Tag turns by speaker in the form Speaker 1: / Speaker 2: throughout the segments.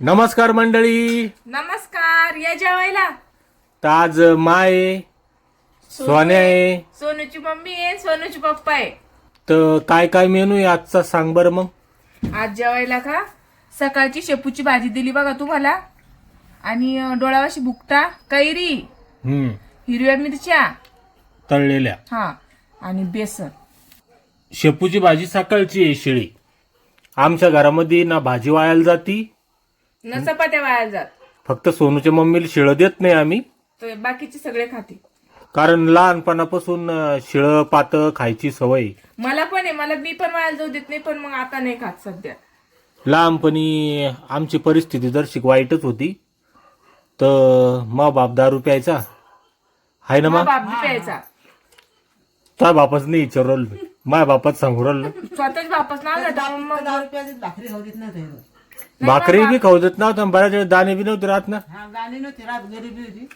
Speaker 1: नमस्कार मंडळी.
Speaker 2: नमस्कार या जेवायला.
Speaker 1: तर आज माय आहे, सोन्या आहे.
Speaker 2: सोनूची मम्मी आहे सोनूची पप्पा आहे.
Speaker 1: तर काय काय मेनू आहे आजचा सांग बरं मग.
Speaker 2: आज जेवायला का? सकाळची शेपूची भाजी दिली बघा तुम्हाला. आणि अं, डोळावाशी बुकटा कैरी
Speaker 1: हम्म.
Speaker 2: हिरव्या मिरच्या.
Speaker 1: तळलेल्या.
Speaker 2: हा आणि बेसन.
Speaker 1: शेपूची भाजी सकाळची आहे शिळी. आमच्या घरामध्ये ना भाजी वायाला जाती
Speaker 2: न चपात्या वाया जात.
Speaker 1: फक्त सोनूच्या मम्मीला शिळं देत नाही आम्ही.
Speaker 2: तर बाकीचे सगळे खाते.
Speaker 1: कारण लहानपणापासून अं, शिळं पातळ खायची सवय.
Speaker 2: मला पण आहे मला मी पण वाया जाऊ देत नाही पण मग आता नाही खात सध्या.
Speaker 1: लहानपणी आमची परिस्थिती जर वाईटच होती तर मा बाप दारू प्यायचा. हाय ना
Speaker 2: मग
Speaker 1: मा?
Speaker 2: बाप बी प्यायचा.
Speaker 1: त्या बापाच नाही विचारलं मी. माझ्या बापात सांगू राहिलो.
Speaker 2: स्वतःच बापच मग
Speaker 3: रुपयाची भाकरी खाऊ देत नव्हते.
Speaker 1: भाकरी बी खाऊ देत आणि बऱ्याच वेळेस दाणे बी नव्हते राहत ना.
Speaker 3: हा गाणी नव्हती रात गरिबी होती.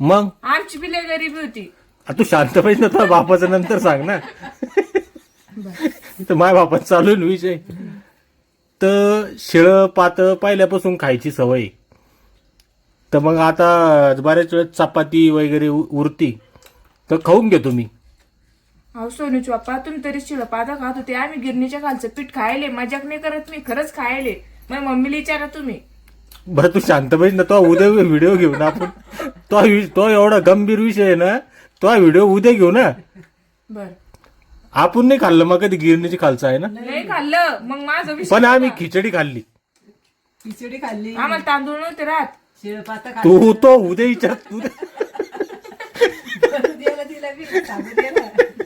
Speaker 1: मग?
Speaker 2: आमची बी लय गरिबी होती.
Speaker 1: आ, तू शांत पाहिजे ना तुझ्या बापाचं नंतर सांग ना. तर माझ्या बापात चालू आहे ना विषय. तर शिळं पातळ पहिल्यापासून खायची सवय. तर मग आता बऱ्याच वेळेस चपाती वगैरे उ- उरती. तर खाऊन घेतो मी
Speaker 2: अहो सोनूची बाप्पा तुम्ही तरी शिळ पादा खात होते. आम्ही गिरणीच्या खालचं पीठ खायले मजाक नाही करत मी खरंच खायले. मग मम्मीला विचारा तुम्ही.
Speaker 1: बरं तू शांत पाहिजे ना तो उद्या व्हिडिओ घेऊ ना आपण. तो वि- तो एवढा गंभीर विषय आहे ना तो व्हिडिओ उद्या घेऊ ना.
Speaker 2: बर.
Speaker 1: आपण नाही खाल्लं मग कधी गिरणीची खालचं आहे ना?
Speaker 2: नाही खाल्लं मग माझं विषय
Speaker 1: पण आम्ही खिचडी खाल्ली.
Speaker 3: खिचडी खाल्ली.
Speaker 2: आम्हाला तांदूळ नव्हते राहत.
Speaker 3: शिळपाता
Speaker 1: तू तो उद्या विचार तू
Speaker 3: दिला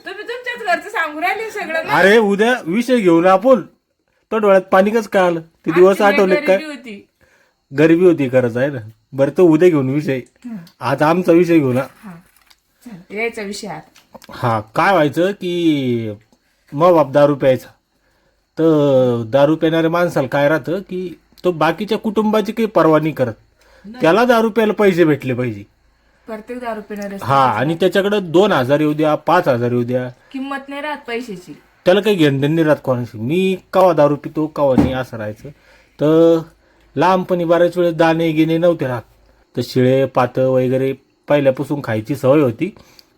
Speaker 2: तुम्ही तुमच्याच घरचं सांगू राहिले सगळं ना?
Speaker 1: अरे उद्या विषय घेऊ ना आपण. तो डोळ्यात पाणी कस काय आलं ते दिवस आठवले काय
Speaker 2: गरिबी होती.
Speaker 1: गरिबी होती खरंच आहे ना? बरं तो उद्या घेऊन विषय. आज आमचा विषय घेऊ ना.
Speaker 2: हा. चल, यायचा विषय आता.
Speaker 1: हा काय व्हायचं की मग बाप दारू प्यायचा. तर दारू पिणाऱ्या माणसाला काय राहतं की तो बाकीच्या कुटुंबाची काही पर्वा नाही करत. त्याला दारू प्यायला पैसे भेटले पाहिजे.
Speaker 2: प्रत्येक दारू पिणारे
Speaker 1: हा आणि त्याच्याकडे दोन हजार येऊ द्या पाच हजार येऊ द्या.
Speaker 2: किंमत नाही राहत पैशाची.
Speaker 1: त्याला काही घेणदेण नाही राहत कोणाशी. मी कवा दारू पितो कवा नाही असं राहायचं. तर लहानपणी बऱ्याच वेळेस दाणे गिणे नव्हते राहत. तर शिळे पातळ वगैरे पहिल्यापासून खायची सवय होती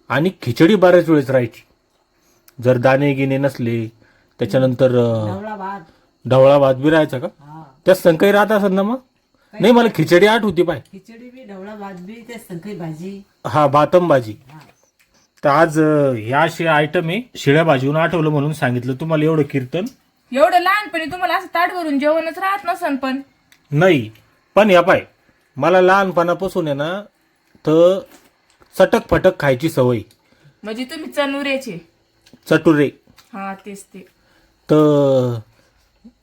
Speaker 1: आणि खिचडी बऱ्याच वेळेस राहायची. जर दाणे गिणे नसले त्याच्यानंतर
Speaker 3: ढवळा भात.
Speaker 1: बी राहायचा का? त्यात संकही राहत असेल ना मग? नाही मला खिचडी आठ होती पाय
Speaker 3: खिचडी बी ढवळा भात बी भाजी.
Speaker 1: हा भातम भाजी. तर आज ह्या असे आयटम आहे शिळ्या भाजीहून आठवलं म्हणून सांगितलं. तुम्हाला एवढं कीर्तन?
Speaker 2: एवढं लहानपणी तुम्हाला असं ताट भरून जेवणच राहत नसन पण.
Speaker 1: नाही पण या पाय मला लहानपणापासून आहे ना तर चटक फटक खायची सवय.
Speaker 2: म्हणजे तुम्ही चनुऱ्याचे
Speaker 1: चटुरे.
Speaker 2: हा तेच ते.
Speaker 1: तर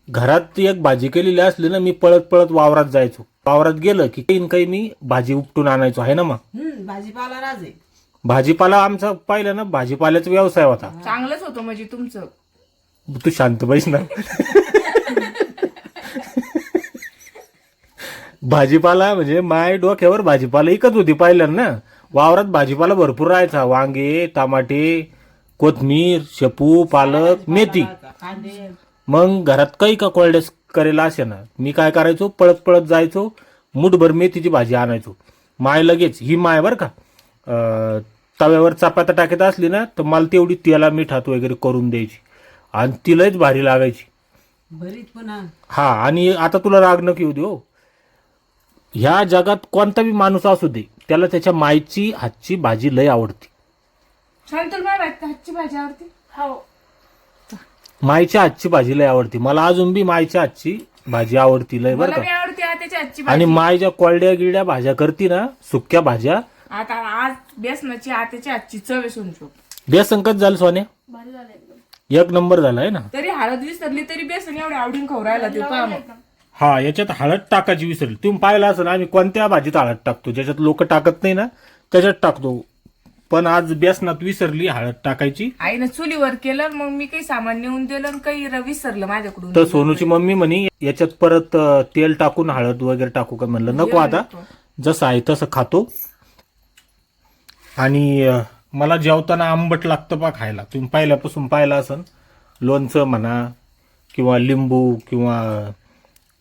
Speaker 1: घरात एक भाजी केलेली असली ना मी पळत पळत वावरात जायचो. वावरात गेलं की काही न काही मी भाजी उपटून आणायचो आहे ना मग?
Speaker 3: हम्म भाजीपाला राज.
Speaker 1: भाजीपाला आमचा पाहिलं ना भाजीपाल्याचा व्यवसाय होता.
Speaker 2: चांगलंच होतं म्हणजे तुमचं.
Speaker 1: तू शांत बैस ना. भाजीपाला म्हणजे माय डोक्यावर भाजीपाला इकत होती पाहिलं ना. वावरात भाजीपाला भरपूर राहायचा. वांगे टमाटे कोथमीर शेपू पालक मेथी. मग घरात काही का कोरड्यास करेला असे ना मी काय करायचो? पळत पळत जायचो. मुठभर मेथीची भाजी आणायचो. माय लगेच ही माय बरं का. तव्यावर चपात्या टाकत असली ना तर मला तेवढी तेला मिठात वगैरे करून द्यायची. आणि तिलाच भारी लागायची. हा. आणि आता तुला राग नको येऊ दे हो ह्या जगात कोणता बी माणूस असू दे त्याला त्याच्या मायची हातची भाजी लय आवडते.
Speaker 2: शांतल माय हातची भाजी आवडते? हो.
Speaker 1: मायच्या हातची भाजी लय आवडते. मला अजून बी मायच्या हातची भाजी आवडती लय बरं का. आणि
Speaker 2: भाजी.
Speaker 1: माय ज्या कोरड्या गिरड्या भाज्या करती ना सुक्या भाज्या
Speaker 2: आता आज बेसनाची आत्याची आजची चव आहे सोनचो
Speaker 1: बेसंकच झालं सोन्या एक नंबर झाला आहे ना?
Speaker 2: तरी हळद विसरली तरी बेसन एवढ्या आवडीन खाऊ राहिला ते पहा मग
Speaker 1: हा याच्यात हळद टाकायची विसरली. तुम्ही पाहिलं असेल आम्ही कोणत्या भाजीत हळद टाकतो? ज्याच्यात लोक टाकत नाही ना त्याच्यात टाकतो. पण आज बेसनात विसरली हळद टाकायची.
Speaker 2: आईनं चुलीवर केलं मग मी काही सामान नेऊन दिलं आणि काही र- विसरलं माझ्याकडून.
Speaker 1: तर सोनूची मम्मी म्हणे याच्यात परत अं, तेल टाकून हळद वगैरे टाकू का म्हणलं? नको आता. जसं आहे तसं खातो. आणि मला जेवताना आंबट लागतं पा खायला. तुम्ही पहिल्यापासून पाहिलं असन लोणचं म्हणा किंवा लिंबू किंवा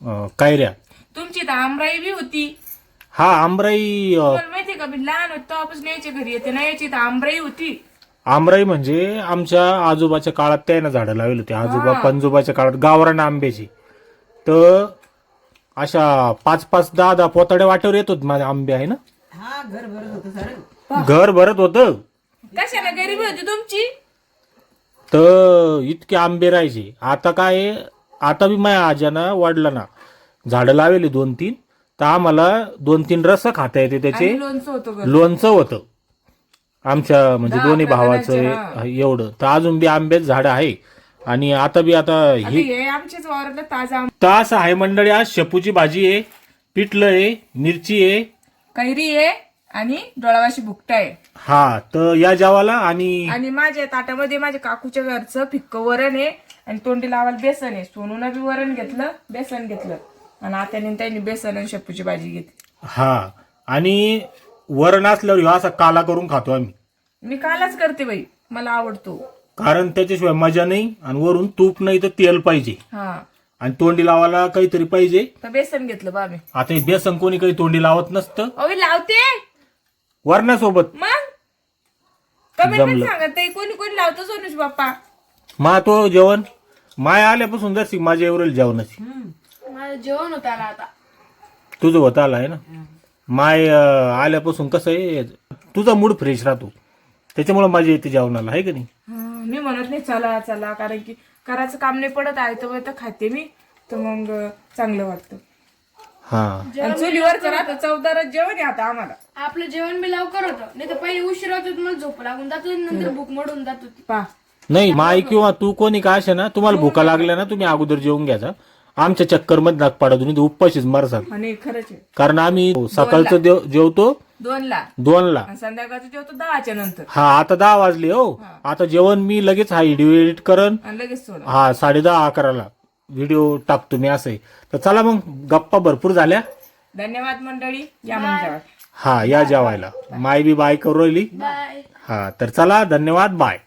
Speaker 1: अं, कैऱ्या.
Speaker 2: तुमची तर आमराई बी होती.
Speaker 1: हा आमराई
Speaker 2: माहितीये का मी लहान होतो तेव्हापासून यायची घरी येते ना यायची तर आमराई होती.
Speaker 1: आमराई म्हणजे आमच्या आजोबाच्या काळात त्यानं झाडं लावली होती. आजोबा पंजोबाच्या काळात गावरान आंब्याची. तर अशा पाच पाच दहा दहा पोताड्या वाटेवर येत होत माझे आंबे आहे ना?
Speaker 3: हा घर भरत होतं सारं.
Speaker 1: घर भरत होतं?
Speaker 2: कशाला गरीबी होती तुमची?
Speaker 1: तर इतके आंबे राहायचे. आता काय आहे, आता बी माझ्या आज्यानं वडिलांना झाडं लावली दोन तीन. तर आम्हाला दोन तीन रस खाता येते त्याचे.
Speaker 2: लोणचं होतं घर
Speaker 1: लोणचं होतं. आमच्या म्हणजे दोन्ही भावाचं एवढं. तर अजून बी आंब्याच झाड आहे. आणि आता बी आता ही
Speaker 2: हे आमच्याच वावरातलं ताजा
Speaker 1: असं आहे मंडळी. आज शेपूची भाजी आहे पिठलं आहे मिरची आहे
Speaker 2: कैरी आहे आणि डोळावाशी भुकटा आहे.
Speaker 1: हा तर या जेवाला आणि
Speaker 2: आणि माझ्या ताटामध्ये माझ्या काकूच्या घरचं फिक्क वरण आहे आणि तोंडी लावायला बेसन आहे. सोनून बी वरण घेतलं बेसन घेतलं. आणि आत्याने त्यांनी बेसन आणि शेपूची भाजी घेतली.
Speaker 1: हा आणि वरण असल्यावर ह्यो असा काला करून खातो आम्ही.
Speaker 2: मी कालच करते बाई मला आवडतो.
Speaker 1: कारण त्याच्याशिवाय मजा नाही आणि वरून तूप नाही तर तेल पाहिजे.
Speaker 2: हा.
Speaker 1: आणि तोंडी लावायला काहीतरी पाहिजे.
Speaker 2: तर बेसन घेतलं बा मी
Speaker 1: आता हे बेसन कोणी काही तोंडी लावत नसतं.
Speaker 2: अहो लावते.
Speaker 1: वरणासोबत
Speaker 2: मग? कमेंटमध्ये
Speaker 1: जमलं.
Speaker 2: सांगा ते कोणी कोणी लावतो सोनूश बाप्पा?
Speaker 1: मा तो जेवण? माय आल्यापासून जर माझ्या एवढेल जेवणाची.
Speaker 2: माझं जेवण होतं आला आता.
Speaker 1: तुझं होत आलं आहे ना? माय अं, आल्यापासून कसं आहे तुझा मूड फ्रेश राहतो. त्याच्यामुळे माझ्या येते जेवणाला आहे का नाही?
Speaker 2: हा, मी म्हणत नाही चला चला कारण की करायचं काम नाही पडत आहे तर तर खाते मी. तर मग चांगलं वाटतं.
Speaker 1: हा.
Speaker 2: आणि चुलीवरच राहतं चौदारच जेवण आहे आता आम्हाला.
Speaker 4: आपलं जेवण बी लवकर होतं. नाही तर पहिले उशीर होत मला झोप लागून जात होती नंतर भूक मोडून जात होती.
Speaker 2: पा.
Speaker 1: नाही माय किंवा तू कोणी का असे ना तुम्हाला भुका लागल्या ना तुम्ही अगोदर जेवून घ्यायचा आमच्या चक्करमध्ये नाक पाडा तुम्ही तर उपाशीच मरसाल.
Speaker 2: आणि खरंच आहे.
Speaker 1: कारण आम्ही सकाळचं देव- जेवतो
Speaker 2: दोनला.
Speaker 1: दोनला.
Speaker 2: आणि संध्याकाळचं जेवतो दहाच्या नंतर.
Speaker 1: हा आता दहा वाजले हो. आता जेवण मी लगेच हा व्हिडिओ एडिट करन
Speaker 2: आणि लगेच सोडा.
Speaker 1: हा साडे दहा अकराला व्हिडिओ टाकतो मी असं तर चला मग गप्पा भरपूर झाल्या.
Speaker 2: धन्यवाद मंडळी. या मंडळात
Speaker 1: हा या जेवायला. माय बी बाय करू राहिली.
Speaker 4: बाय
Speaker 1: हा तर चला धन्यवाद बाय